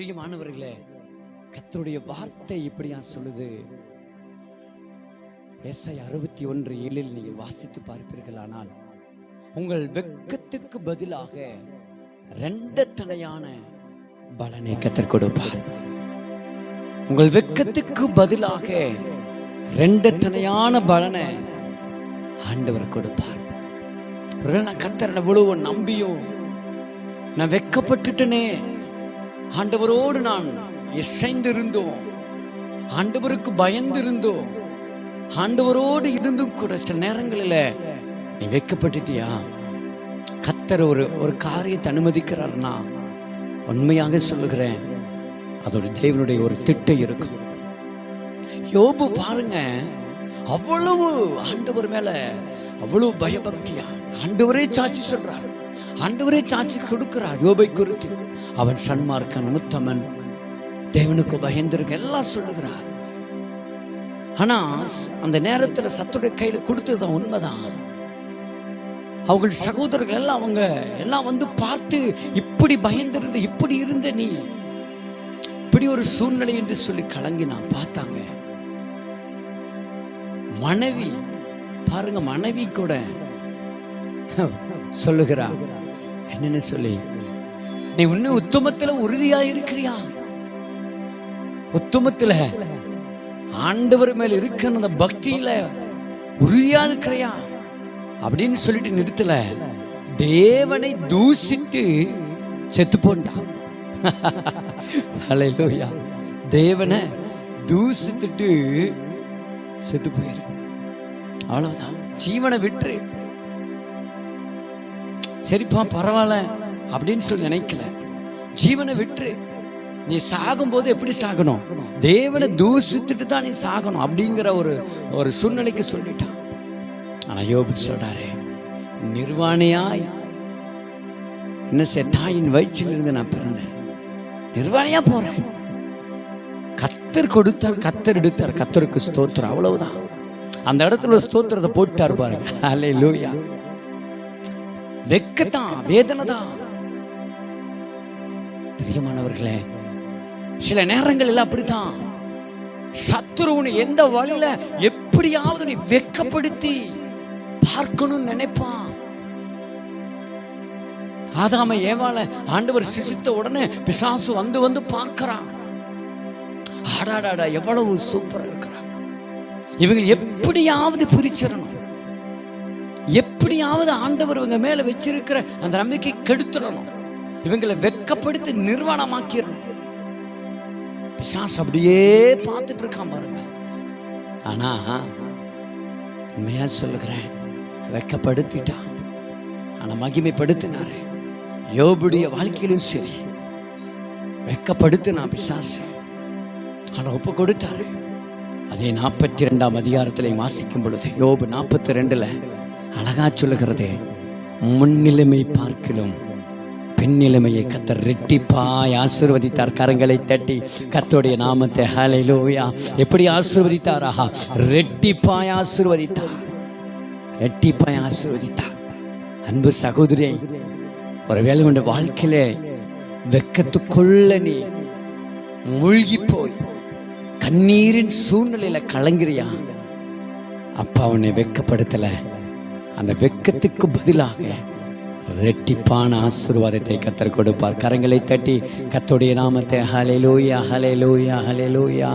பிரியமானவர்களே கத்தருடைய வார்த்தை இப்படியா சொல்லுது? எஸ்ஐ அறுபத்தி ஒன்று ஏழில் நீங்கள் வாசித்து பார்ப்பீர்களானால் உங்கள் வெட்கத்துக்கு பதிலாக ரெண்டத்தனையான பலனை கத்தர் கொடுப்பார். உங்கள் வெட்கத்துக்கு பதிலாக ரெண்டத்தனையான பலனை ஆண்டவர் கொடுப்பார். ஒருவேளை நான் கத்தர் எவ்வளவு நம்பியும் நான் வெக்கப்பட்டுட்டனே ஆண்டவரோடு நான் இசைந்திருந்தோம். ஆண்டவருக்கு பயந்திருந்தோம். ஆண்டவரோடு இருந்தும் கூட சில நேரங்களில் நீ வைக்கப்பட்டுட்டியா? கத்தர் ஒரு ஒரு காரியத்தை அனுமதிக்கிறார்னா உண்மையாக சொல்லுகிறேன் அதோட தேவனுடைய ஒரு திட்டம் இருக்கும். யோபு பாருங்க அவ்வளவு ஆண்டவர் மேல அவ்வளவு பயபக்தியா? ஆண்டவரே சாட்சி சொல்றார். ஆண்டவரே சாட்சி கொடுக்கிறார். யோபை குறித்து. அவன் சன்மார்க்கன் உத்தமன். தேவனுக்கு பயந்திருக்க எல்லாம் சொல்லுகிறார். ஆனா அந்த நேரத்தில் சத்துடைய கையில் கொடுத்தது உண்மைதான். அவங்கள் சகோதரர்கள் எல்லாம் அவங்க எல்லாம் வந்து பார்த்து இப்படி பயந்திருந்த இப்படி இருந்த நீ இப்படி ஒரு சூழ்நிலை என்று சொல்லி கலங்கினான். பார்த்தாங்க. மனைவி பாருங்க மனைவி கூட சொல்லுகிறா என்னன்னு சொல்லி. நீ இன்னும் உத்தமத்துல உறுதியா இருக்கிறியா உத்தமத்துல ஆண்டவர் மேல இருக்கிற அந்த பக்தியில உறுதியா இருக்கிறியா? அப்படின்னு சொல்லிட்டு நிறுத்தல. தேவனை தூசித்து செத்து போண்டான் ஹalleluya தேவனை தூசித்துட்டு செத்து போயிரு. அவ்வளவுதான். ஜீவனை விட்டுரு. சரிப்பா பரவாயில்ல அப்படின்னு சொல்லி நினைக்கல. ஜீவனை விட்டுரு. நீ சாகும்போது எப்படி சாகணும்? தேவனை தூசித்துட்டு தான் நீ சாகணும் அப்படிங்கிற ஒரு ஒரு சூழ்நிலைக்கு சொல்லிட்டான். ஆனா யோபு சொல்றாரு நிர்வாணியாய் என்ன சே தாயின் வயிற்றில் இருந்து நான் பிறந்தேன். நிர்வாணியா போறேன். கத்தர் கொடுத்தார் கத்தர் எடுத்தார் கத்தருக்கு ஸ்தோத்திரம் அவ்வளவுதான். அந்த இடத்துல ஸ்தோத்திரத்தை போட்டார் பாருங்க. அலே லூயா வெக்கத்தான் வேதனை தான் பிரியமானவர்களே சில நேரங்களில் அப்படித்தான். சத்துருவனை எந்த வழியில எப்படியாவது நீ வெக்கப்படுத்தி பார்க்கணும்னு நினைப்பான். ஆதாம ஏவால ஆண்டவர் சிசித்த உடனே பிசாசு வந்து வந்து பார்க்கறான். ஆடாடாடா எவ்வளவு சூப்பரா இருக்கிறான். இவங்க எப்படியாவது பிரிச்சிடணும். எப்படியாவது ஆண்டவர் இவங்க மேல வச்சிருக்கிற அந்த நம்பிக்கை கெடுத்துடணும். இவங்களை வெக்கப்படுத்தி நிர்வாணமாக்கிடணும். பிசாஸ் அப்படியே பார்த்துட்டு இருக்கான் பாருங்க. ஆனா உண்மையா சொல்லுகிறேன் வெக்கப்படுத்திட்டான். ஆனா மகிமைப்படுத்தினாரு. யோபுடைய வாழ்க்கையிலும் சரி வெக்கப்படுத்தினா பிசாசு. ஆனா ஒப்பு கொடுத்தாரு. அதே நாற்பத்தி ரெண்டாம் அதிகாரத்தில் வாசிக்கும் பொழுது யோபு நாற்பத்தி ரெண்டுல அழகா சொல்லுகிறதே முன்னிலைமை பார்க்கிலும் பெண்ணிலைமையை கத்தர் ரெட்டிப்பாய் ஆசீர்வதித்தார். கரங்களை தட்டி கத்தோடைய நாமத்தை லோயா எப்படி ஆசீர்வதித்தாரா ரெட்டிப்பாய் ஆசீர்வதித்தார். ரெட்டிப்பாய் ஆசீர்வதித்தார். அன்பு சகோதரி ஒருவேளை கொண்ட வாழ்க்கையில வெக்கத்துக்குள்ள நீ மூழ்கி போய் கண்ணீரின் சூழ்நிலையில கலங்குறியா? அப்பா உன்னை வெக்கப்படுத்தலை. அந்த வெக்கத்துக்கு பதிலாக ரெட்டிப்பான ஆசீர்வாதத்தை கத்தர் கொடுப்பார். கரங்களை தட்டி கத்தோடைய நாமத்தை. ஹலே லூயா ஹலே லூயா ஹலே லூயா